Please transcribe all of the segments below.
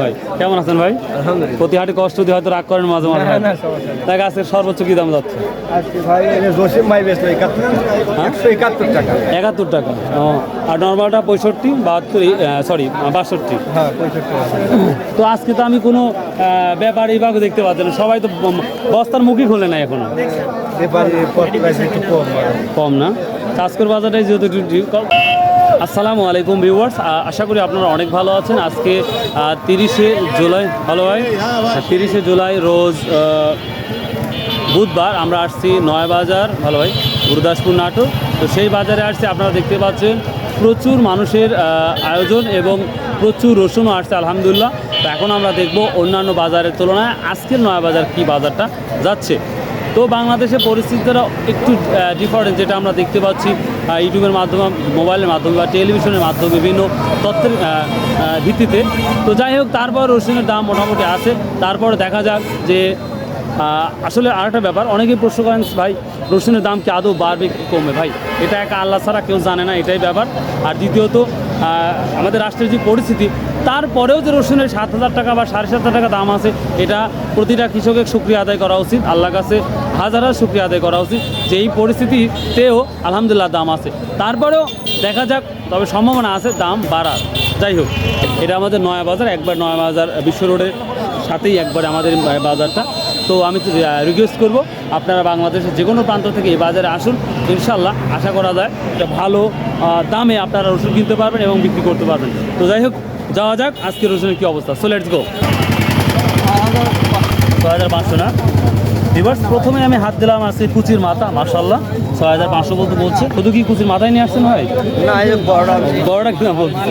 ভাই। কেমন আছেন ভাই? প্রতি হাটে কষ্ট দিয়ে হয়তো রাগ করেন মাঝে মাঝে। দেখ আজকে সর্বোচ্চ কি দাম যাচ্ছে? একাত্তর টাকা। ও আর নর্মালটা পঁয়ষট্টি বাহাত্তর সরি বাষট্টি। হ্যাঁ তো আজকে তো আমি কোনো ব্যাপারী বা দেখতে পাচ্ছি না। সবাই তো বস্তার মুখই খোলে না এখনও। কম। না? আজকের বাজারটাই যেহেতু কম। আসসালামু আলাইকুম ভিউয়ার্স আশা করি আপনারা অনেক ভালো আছেন। আজকে তিরিশে জুলাই, ভালো হয়? তিরিশে জুলাই রোজ বুধবার আমরা আসছি নয়াবাজার ভালো ভাই গুরুদাসপুর নাটক। তো সেই বাজারে আসছি, আপনারা দেখতে পাচ্ছেন প্রচুর মানুষের আয়োজন এবং প্রচুর রসুনও আসছে, আলহামদুলিল্লাহ। তো এখন আমরা দেখব অন্যান্য বাজারের তুলনায় আজকের নয়াবাজার কি বাজারটা যাচ্ছে। তো বাংলাদেশের পরিস্থিতিটা একটু ডিফারেন্ট যেটা আমরা দেখতে পাচ্ছি ইউটিউবের মাধ্যমে, মোবাইলের মাধ্যমে বা টেলিভিশনের মাধ্যমে বিভিন্ন তথ্যের ভিত্তিতে। তো যাই হোক, তারপর রসুনের দাম মোটামুটি আছে। তারপর দেখা যাক যে আসলে আরেকটা ব্যাপার, অনেকেই প্রশ্ন করেন, ভাই, রসুনের দাম কি আদৌ বাড়বে কমবে? ভাই, এটা একা আল্লাহ ছাড়া কেউ জানে না, এটাই ব্যাপার। আর দ্বিতীয়ত আমাদের রাষ্ট্রের যে পরিস্থিতি, তারপরেও যে রসুনের সাত হাজার টাকা বা সাড়ে সাত হাজার টাকা দাম আছে, এটা প্রতিটা কৃষকের সুক্রিয়া আদায় করা উচিত আল্লাহ কাছে হাজার হাজার সুক্রিয়া আদায় করা উচিত যে এই পরিস্থিতিতেও আলহামদুলিল্লাহ দাম আছে। তারপরেও দেখা যাক, তবে সম্ভাবনা আছে দাম বাড়ার। যাই হোক, এটা আমাদের নয়া বাজার, একবার নয়া বাজার, বিশ্ব রোডের সাথেই একবার আমাদের বাজারটা। তো আমি রিকোয়েস্ট করব আপনারা বাংলাদেশের যে কোনো প্রান্ত থেকে এই বাজারে আসুন। ইনশাল্লাহ আশা করা যায় যে ভালো দামে আপনারা ওষুধ কিনতে পারবেন এবং বিক্রি করতে পারবেন। তো যাই হোক, যাওয়া যাক, আজকে রসুনের কী অবস্থা। সো লেটস গো ছয় হাজার পাঁচশো না? এবার প্রথমে আমি হাত দিলাম আজকে কুচির মাথা মার্শাল্লাহ ছয় হাজার পাঁচশো বলতে বলছে। শুধু কি কুচির মাথায় নিয়ে আসছেন ভাই? না এই বড়টা বড়টা কিনা বলছে?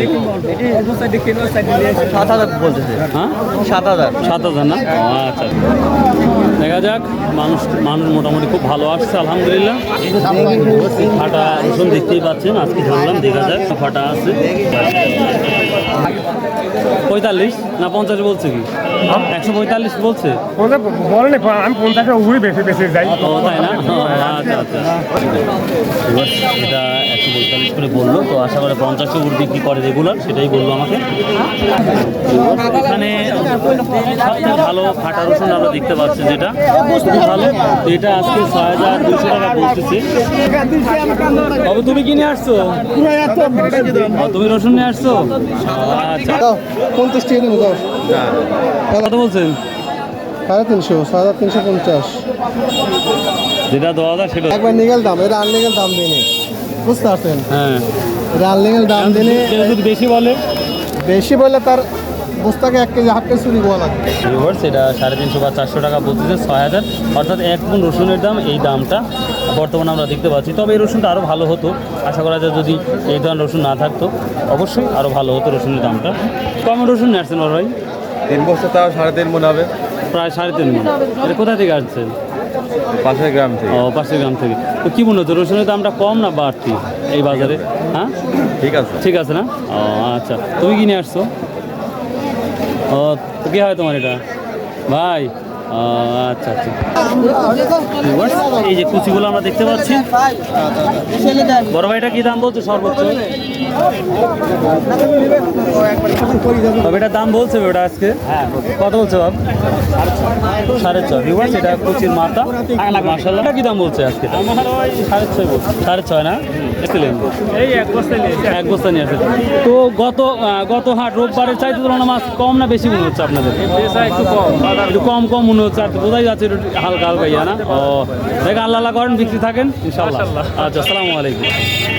সাত হাজার বলতেছে। হ্যাঁ? সাত হাজার। সাত হাজার না? আচ্ছা। দেখা যাক মানুষ মানুষ মোটামুটি খুব ভালো আসছে আলহামদুলিল্লাহ। ফাটা রসুন দেখতেই পাচ্ছেন আজকে ধরলাম দেখা যাক ফাটা আছে। পঁয়তাল্লিশ না পঞ্চাশ বলছে কি? একশো পঁয়তাল্লিশ বলছে? বলেন আমি পঞ্চাশের উপরে বেশি বেশি যাই। তাই না? এটা একশো পঁয়তাল্লিশ করে বলল তো আশা করে পঞ্চাশের উপর বিক্রি করে রেগুলার সেটাই বলল আমাকে। এখানে সবচেয়ে ভালো ফাটা রসুন আমরা দেখতে পাচ্ছি যেটা ভালো। তো এটা আজকে ছয় হাজার দুশো টাকা বলতেছে। তবে তুমি কিনে আসছো? তুমি রসুন নিয়ে আসছো? আচ্ছা। পঞ্চাশ টাকা কত বলছেন? সাড়ে তিনশো হাজার তিনশো পঞ্চাশ। যেটা দেওয়া যায় সেটা একবার নিগেল দাম এটা আনলিগেল দাম দিনে বুঝতে পারছেন? হ্যাঁ। এটা আনলিগেল দাম দিনে যদি বেশি বলে? বেশি বললে তার বস্তাকে এক কেজি হাফ কেজি চুরি করা লাগবে ভিউয়ার্স এটা সাড়ে তিনশো বা চারশো টাকা বলতেছে ছয় হাজার। অর্থাৎ এক গুণ রসুনের দাম এই দামটা বর্তমানে আমরা দেখতে পাচ্ছি। তবে এই রসুনটা আরও ভালো হতো। আশা করা যায় যদি এই ধরনের রসুন না থাকতো অবশ্যই আরও ভালো হতো রসুনের দামটা। কম রসুন নিয়ে আসছেন ভাই। তিন বছর তাও সাড়ে তিন মন হবে। প্রায় সাড়ে তিন মণ এটা কোথা থেকে আসছেন পাশের গ্রাম থেকে। ও পাশের গ্রাম থেকে। তো কী মনে হচ্ছে রসুনের দামটা কম না বাড়তি এই বাজারে? হ্যাঁ? ঠিক আছে। ঠিক আছে না? ও আচ্ছা। তুমি কিনে আসছো? ও তো কি হয় তোমার এটা? ভাই ও, আচ্ছা আচ্ছা। এই যে কুচিগুলো আমরা দেখতে পাচ্ছি। বড় ভাইটা কি দাম বলছে সর্বোচ্চ? তবে এটার দাম বলছে ওটা আজকে। কত বলছে বাব সাড়ে ছয়। ভিউয়ার্স এটা কুচির মাথা মাসাল্লাহ কি দাম বলছে আজকে? সাড়ে ছয় বলছে। সাড়ে ছয় না? এসেছিলেন এক বস্তা নিয়ে আসেন তো গত গত হাট রোববারের চাইতে তুলনা মাছ কম না বেশি মনে হচ্ছে আপনাদের? একটু কম। একটু কম কম মনে হচ্ছে। আর বোঝাই যাচ্ছে একটু হালকা হালকা ইয়া না? ও দেখ আল্লাহ আল্লাহ করেন বিক্রি থাকেন ইনশাল্লাহ আচ্ছা আসসালামু আলাইকুম।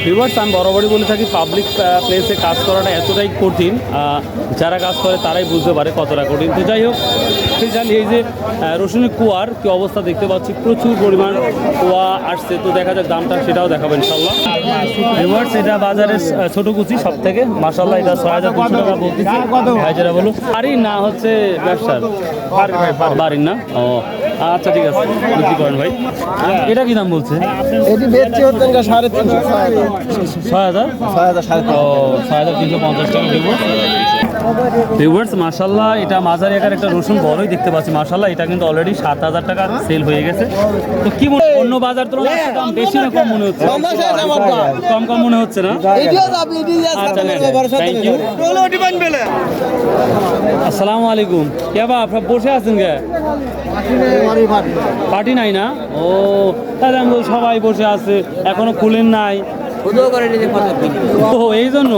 ভিউয়ার্স আমি বরাবরই বলে থাকি পাবলিক প্লেসে কাজ করাটা এতটাই কঠিন আহ, যারা কাজ করে তারাই বুঝতে পারে কতটা কঠিন। তো যাই হোক সেই জানি এই যে রসুনের কুয়ার কি অবস্থা দেখতে পাচ্ছি প্রচুর পরিমাণ কুয়া আসছে। তো দেখা যাক দামটা সেটাও দেখাবো ইনশাল্লাহ ভিউয়ার্স এটা বাজারের ছোট কুচি সব থেকে মাসাল্লাহ এটা ছয় হাজার দুশো টাকা বলতেছি। ভাই বলুন বাড়ির না হচ্ছে ব্যবসার? বাড়ির না? ও আচ্ছা ঠিক আছে। বিক্রি করেন ভাই। এটা কি দাম বলছে? এটি বেচছে হচ্ছে সাড়ে তিনশো ছয় হাজার ছয় হাজার? ছয় হাজার সাড়ে ও ছয় হাজার তিনশো পঞ্চাশ টাকা দেবো। ভিউয়ার্স মাশাল্লাহ এটা মাঝারি আকার একটা রসুন বড়ই দেখতে পাচ্ছি। মাশাল্লাহ এটা কিন্তু অলরেডি সাত হাজার টাকা সেল হয়ে গেছে। তো কি মনে অন্য বাজার তুলনায় দাম বেশি না কম মনে হচ্ছে? কম কম মনে হচ্ছে না? আচ্ছা আসসালামু আলাইকুম। কে বা আপনার বসে আছেন কে? পার্টি নাই না? ও তাহলে আমি সবাই বসে আছে এখনও খুলেন নাই। ও এই জন্য?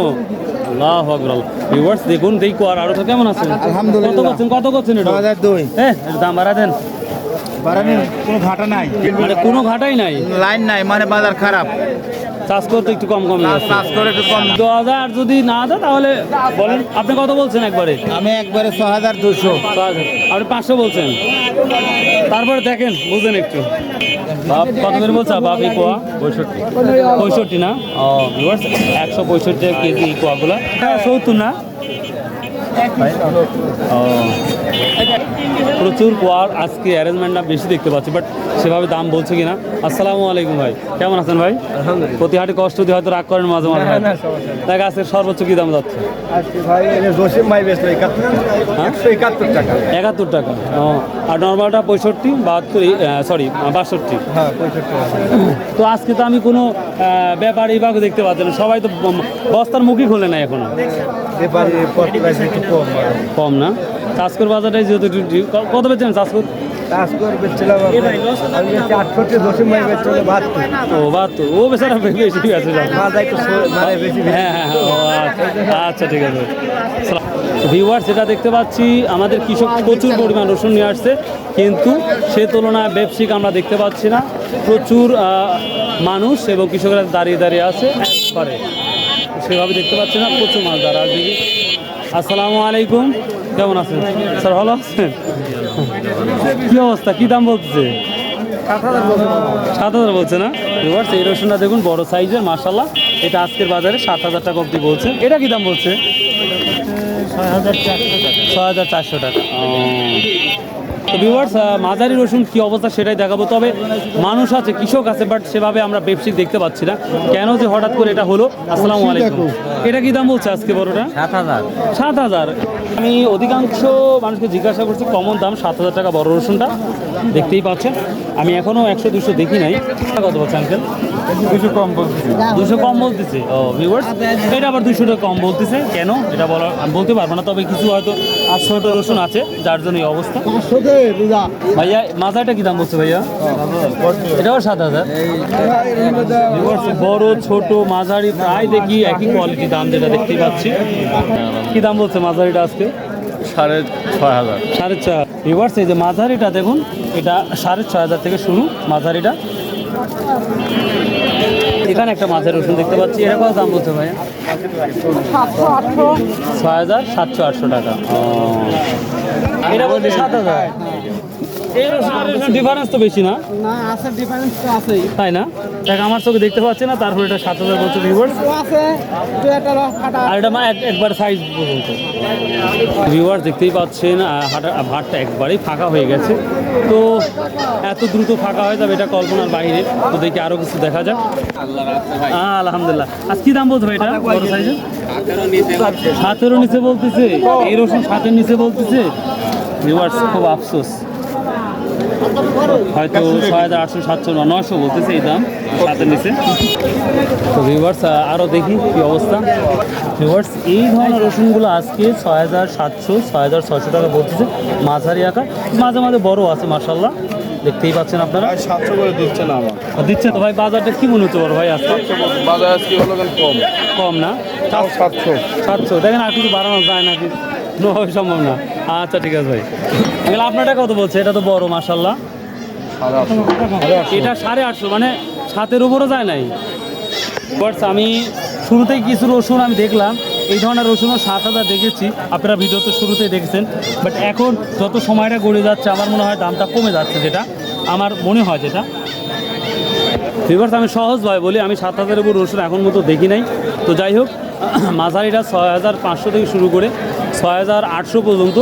আল্লাহ আকবার। ভিউয়ার্স দেখুন দেখো আর আরও কেমন আছেন আলহামদুলিল্লাহ। কত করছেন কত করছেন এটা? হাজার দুই। হ্যাঁ দাম বাড়া দেন। বাড়ানি কোনো ঘাটা নাই। মানে কোনো ঘাটাই নাই। লাইন নাই মানে বাজার খারাপ। চাষ করতে একটু কম কম চাষ করে একটু কম। দু হাজার যদি না দেয় তাহলে বলেন আপনি কত বলছেন একবারে? আমি একবারে ছ হাজার দুশো। আপনি পাঁচশো বলছেন। তারপরে দেখেন বুঝেন একটু। বাপ কত করে বলছে? বাপ এই কোয়া? পঁয়ষট্টি। পঁয়ষট্টি না? ও। একশো পঁয়ষট্টি কেজি কোয়াগুলো। হ্যাঁ সত্তর না? প্রচুর কোয়ার আজকে অ্যারেঞ্জমেন্টটা বেশি দেখতে পাচ্ছি বাট সেভাবে দাম বলছে কিনা? আসসালামু আলাইকুম ভাই কেমন আছেন ভাই? প্রতি হাটে কষ্ট দিয়ে হয়তো রাগ করেন মাঝে মাঝে দেখ আজকে সর্বোচ্চ কি দাম যাচ্ছে? একাত্তর টাকা। ও আর নর্মালটা পঁয়ষট্টি বাহাত্তর সরি বাষট্টি। হ্যাঁ তো আজকে তো আমি কোনো ব্যাপারী বাঘ দেখতে পাচ্ছি না। সবাই তো বস্তার মুখই খোলে না এখনও। একটু কম কম না? চাষকর বাজারটাই যেহেতু কত পেয়েছেন চাষকর? বেচছিলাম আমি আটষট্টি বাহাত্তর। ও বাহাত্তর। ও বেচারা বেশি আছে হ্যাঁ হ্যাঁ হ্যাঁ, আচ্ছা আচ্ছা ঠিক আছে। ভিউয়ার্স যেটা দেখতে পাচ্ছি আমাদের কৃষক প্রচুর পরিমাণ রসুন নিয়ে আসছে কিন্তু সে তুলনায় ব্যবসায়িক আমরা দেখতে পাচ্ছি না। প্রচুর মানুষ এবং কৃষকরা দাঁড়িয়ে দাঁড়িয়ে আছে। একবারে সেভাবে দেখতে পাচ্ছি না প্রচুর মাছ দাঁড়া দেখি আসসালামু আলাইকুম। কেমন আছেন? স্যার ভালো আছেন? কি অবস্থা? কি দাম বলতেছে? সাত হাজার বলছে না? এবার এই রসুনটা দেখুন বড় সাইজের মার্শাল্লাহ এটা আজকের বাজারে সাত হাজার টাকা অবধি বলছে। এটা কি দাম বলছে? ছয় হাজার চারশো টাকা। ও। তো ভিউয়ার্স মাঝারি রসুন কী অবস্থা সেটাই দেখাবো। তবে মানুষ আছে কৃষক আছে বাট সেভাবে আমরা ব্যবসায়িক দেখতে পাচ্ছি না। কেন যে হঠাৎ করে এটা হলো? আসসালামু আলাইকুম। এটা কি দাম বলছে আজকে বড়টা? সাত হাজার। সাত হাজার। আমি অধিকাংশ মানুষকে জিজ্ঞাসা করছি কমন দাম সাত হাজার টাকা বড় রসুনটা। দেখতেই পাচ্ছেন। আমি এখনও একশো দুশো দেখি নাই। কত বলছে আঙ্কেল দুশো কম বলছি দুশো কম বলতেছে? ও ভিউয়ার্স এটা আবার দুশো টাকা কম বলতেছে। কেন? এটা বলা আমি বলতে পারব না তবে কিছু হয়তো আটশোটা রসুন আছে যার জন্য এই অবস্থা। ভাইয়া মাথাটা কি দাম বলছে ভাইয়া? এটাও সাত হাজার। বড় ছোট মাঝারি প্রায় দেখি একই কোয়ালিটি দাম যেটা দেখতেই পাচ্ছি। কি দাম বলছে মাঝারিটা আজকে? সাড়ে ছয় হাজার। সাড়ে ছয় ভিউয়ার্স এই যে মাঝারিটা দেখুন এটা সাড়ে ছয় হাজার থেকে শুরু মাঝারিটা। এখানে একটা মাছের রসুন দেখতে পাচ্ছি। এটা কত দাম বলছে ভাইয়া? ছয় হাজার সাতশো আটশো টাকা। ও। এটা বলছে সাত হাজার এই রসুন আর এই রসুন ডিফারেন্স তো বেশি না? না আছে ডিফারেন্স তো আছেই। তাই না? দেখ আমার চোখে দেখতে পাচ্ছি না তারপর এটা সাত হাজার ভিউয়ার্স আছে আর এটা মা একবার সাইজ পর্যন্ত ভিউয়ার দেখতেই পাচ্ছেন হাটা- ভাটটা একবারেই ফাঁকা হয়ে গেছে। তো এত দ্রুত ফাঁকা হয়ে যাবে এটা কল্পনার বাইরে। তো দেখি আরও কিছু দেখা যাক। আলহামদুলিল্লাহ। আজ কি দাম বলছো ভাই এটা? বড় সাইজের সাতেরও নিচে বলতেছে। এই রসুন সাতের নিচে বলতেছে। ভিউয়ার্স খুব আফসোস। হয়তো ছয় হাজার আটশো সাতশো বা নয়শো বলতেছে এই দাম সাতের নিচে। তো ভিউয়ার্স আরও দেখি কি অবস্থা। ভিউয়ার্স এই ধরনের রসুনগুলো আজকে ছয় হাজার সাতশো ছয় হাজার ছয়শো টাকা বলতেছে মাঝারি আকার মাঝে মাঝে বড় আছে মার্শাল্লাহ দেখতেই পাচ্ছেন আপনারা। সাতশো করে দিচ্ছে না আমার দিচ্ছে তো ভাই বাজারটা কি মনে হচ্ছে বড় ভাই আজকে? বাজার আজকে হলো কম। কম না? সাতশো। সাতশো। দেখেন আর কিছু বাড়ানো যায় নাকি? নো সম্ভব না। আচ্ছা ঠিক আছে ভাই। তাহলে আপনারটা কত বলছে? এটা তো বড় মার্শাল্লাহ এটা সাড়ে আটশো মানে সাতের উপরও যায় নাই। বাট আমি শুরুতেই কিছু রসুন আমি দেখলাম, এই ধরনের রসুনও সাত হাজার দেখেছি। আপনারা ভিডিও তো শুরুতেই দেখেছেন। বাট এখন যত সময়টা গড়ে যাচ্ছে, আমার মনে হয় দামটা কমে যাচ্ছে যেটা। আমার মনে হয় যেটা। ভিভার্স আমি সহজ সহজভাবে বলি, আমি সাত হাজারের উপর রসুন এখন মতো দেখি নাই। তো যাই হোক, মাঝারিটা ছয় হাজার পাঁচশো থেকে শুরু করে ছয় হাজার আটশো পর্যন্ত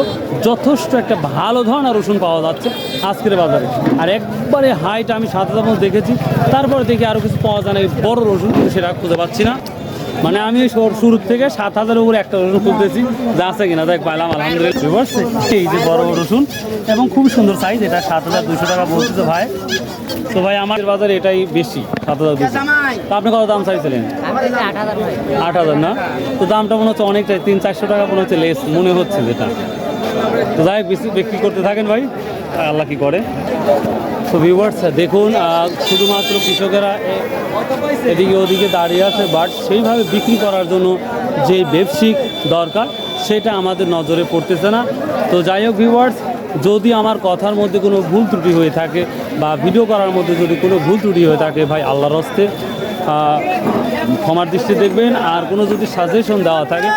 যথেষ্ট একটা ভালো ধরনের রসুন পাওয়া যাচ্ছে আজকের বাজারে। আর একবারে হাইট আমি সাত হাজার দেখেছি, তারপরে দেখি আরও কিছু পাওয়া যায় না, এই বড় রসুন কিন্তু সেটা খুঁজে পাচ্ছি না। মানে আমি শুরু থেকে সাত হাজারের উপরে একটা রসুন খুঁজতেছি, যা আছে কিনা, দেখ পাইলাম আলহামদুলিল্লাহ? এই যে বড় রসুন, এবং খুব সুন্দর সাইজ এটা সাত হাজার দুশো টাকা বলতেছে ভাই। তো ভাই, আমার বাজারে এটাই বেশি, সাত হাজার দুশো তো আপনি কত দাম চাইছিলেন? আট হাজার না? তো দামটা মনে হচ্ছে অনেকটাই তিন চারশো টাকা মনে হচ্ছে লেস মনে হচ্ছে যেটা। তো যাই হোক বেশি বিক্রি করতে থাকেন ভাই আল্লাহ কি করে। তো ভিউয়ার্স দেখুন শুধুমাত্র কৃষকেরা এদিকে ওদিকে দাঁড়িয়ে আছে বাট সেইভাবে বিক্রি করার জন্য যে ব্যবসায়িক দরকার সেটা আমাদের নজরে পড়তেছে না। তো যাই হোক ভিউয়ার্স যদি আমার কথার মধ্যে কোনো ভুল ত্রুটি হয়ে থাকে বা ভিডিও করার মধ্যে যদি কোনো ভুল ত্রুটি হয়ে থাকে ভাই আল্লাহর হস্তে ক্ষমার দৃষ্টি দেখবেন, আর কোনো যদি সাজেশন দেওয়া থাকে,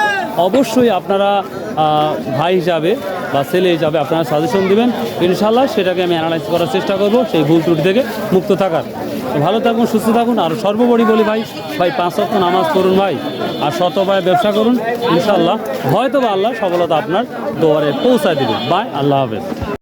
অবশ্যই আপনারা ভাই হিসাবে বা ছেলে হিসাবে আপনারা সাজেশন দেবেন। ইনশাল্লাহ সেটাকে আমি অ্যানালাইজ করার চেষ্টা করব, সেই ভুল ত্রুটি থেকে মুক্ত থাকার। ভালো থাকুন, সুস্থ থাকুন, আর সর্বোপরি বলি ভাই ভাই পাঁচ অক্ট নামাজ করুন ভাই, আর শতভাবে ব্যবসা করুন। ইনশাল্লাহ হয়তো বা আল্লাহ সফলতা আপনার দোয়ারে পৌঁছায় দেবে। বাই আল্লাহ হাফেজ।